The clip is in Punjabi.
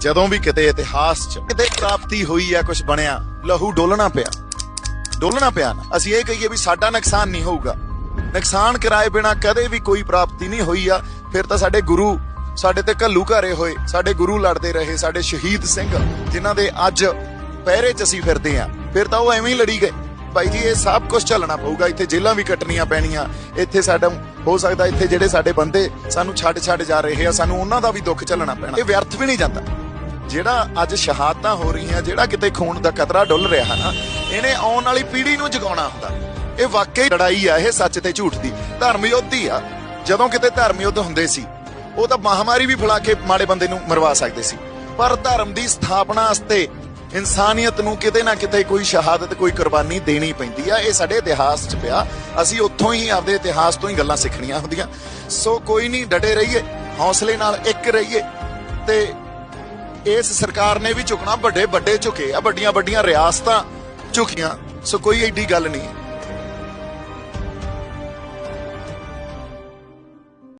ਜਦੋਂ ਵੀ ਕਿਤੇ ਇਤਿਹਾਸ 'ਚ ਕਿਤੇ ਪ੍ਰਾਪਤੀ ਹੋਈ ਆ ਕੁਝ ਬਣਿਆ, ਲਹੂ ਡੋਲਣਾ ਪਿਆ। ਡੋਲਣਾ ਪਿਆ ਨਾ। ਅਸੀਂ ਇਹ ਕਹੀਏ ਵੀ ਸਾਡਾ ਨੁਕਸਾਨ ਨਹੀਂ ਹੋਊਗਾ। ਨੁਕਸਾਨ ਕਰਾਏ ਬਿਨਾ ਕਦੇ ਵੀ ਕੋਈ ਪ੍ਰਾਪਤੀ ਨਹੀਂ ਹੋਈ ਆ। ਫਿਰ ਤਾਂ ਸਾਡੇ ਗੁਰੂ ਸਾਡੇ ਤੇ ਘੱਲੂ ਘਾਰੇ ਹੋਏ, ਸਾਡੇ ਗੁਰੂ ਲੜਦੇ ਰਹੇ, ਸਾਡੇ ਸ਼ਹੀਦ ਸਿੰਘ, ਜਿਨ੍ਹਾਂ ਦੇ ਅੱਜ ਪਹਿਰੇ 'ਚ ਅਸੀਂ ਫਿਰਦੇ ਆ। ਫਿਰ ਤਾਂ ਉਹ ਐਵੇਂ ਹੀ ਲੜੀ ਗਏ। ਭਾਈ ਜੀ, ਇਹ ਸਭ ਕੁਝ ਚੱਲਣਾ ਪਊਗਾ। ਇੱਥੇ ਜੇਲਾਂ ਵੀ ਕੱਟਣੀਆਂ ਪੈਣੀਆਂ। ਇੱਥੇ ਸਾਡਾ ਹੋ ਸਕਦਾ ਇੱਥੇ ਜਿਹੜੇ ਸਾਡੇ ਬੰਦੇ ਸਾਨੂੰ ਛੱਡ ਛੱਡ ਜਾ ਰਹੇ ਆ, ਸਾਨੂੰ ਉਹਨਾਂ ਦਾ ਵੀ ਦੁੱਖ ਚੱਲਣਾ ਪੈਣਾ। ਇਹ ਵਿਅਰਥ ਵੀ ਨਹੀਂ ਜਾਂਦਾ। ਜਿਹੜਾ ਅੱਜ ਸ਼ਹਾਦਤਾਂ ਹੋ ਰਹੀਆਂ, ਜਿਹੜਾ ਕਿਤੇ ਖੂਨ ਦਾ ਕਤਰਾ ਡੁੱਲ ਰਿਹਾ ਨਾ, ਇਹਨੇ ਆਉਣ ਵਾਲੀ ਪੀੜ੍ਹੀ ਨੂੰ ਜਗਾਉਣਾ ਹੁੰਦਾ। ਇਹ ਵਾਕਈ ਲੜਾਈ ਆ, ਇਹ ਸੱਚ ਤੇ ਝੂਠ ਦੀ। ਧਰਮ ਯੁੱਧ ਆ, ਜਦੋਂ ਕਿਤੇ ਧਰਮ ਯੁੱਧ ਹੁੰਦੇ ਸੀ, ਉਹ ਤਾਂ ਮਹਾਮਾਰੀ ਵੀ ਫੈਲਾ ਕੇ ਮਾੜੇ ਬੰਦੇ ਨੂੰ ਮਰਵਾ ਸਕਦੇ ਸੀ। ਪਰ ਧਰਮ ਦੀ ਸਥਾਪਨਾ ਵਾਸਤੇ ਇਨਸਾਨੀਅਤ ਨੂੰ ਕਿਤੇ ਨਾ ਕਿਤੇ ਕੋਈ ਸ਼ਹਾਦਤ, ਕੋਈ ਕੁਰਬਾਨੀ ਦੇਣੀ ਪੈਂਦੀ ਆ। ਇਹ ਸਾਡੇ ਇਤਿਹਾਸ 'ਚ ਪਿਆ। ਅਸੀਂ ਉੱਥੋਂ ਹੀ ਆਪਦੇ ਇਤਿਹਾਸ ਤੋਂ ਹੀ ਗੱਲਾਂ ਸਿੱਖਣੀਆਂ ਹੁੰਦੀਆਂ। ਸੋ ਕੋਈ ਨਹੀਂ, ਡਟੇ ਰਹੀਏ, ਹੌਸਲੇ ਨਾਲ ਇੱਕ ਰਹੀਏ ਤੇ ਇਸ ਸਰਕਾਰ ਨੇ ਵੀ ਝੁਕਣਾ ਵੱਡੇ ਵੱਡੇ ਝੁਕੇ ਆ, ਵੱਡੀਆਂ ਵੱਡੀਆਂ ਰਿਆਸਤਾਂ ਝੁਕੀਆਂ। ਸੋ ਕੋਈ ਐਡੀ ਗੱਲ ਨਹੀਂ।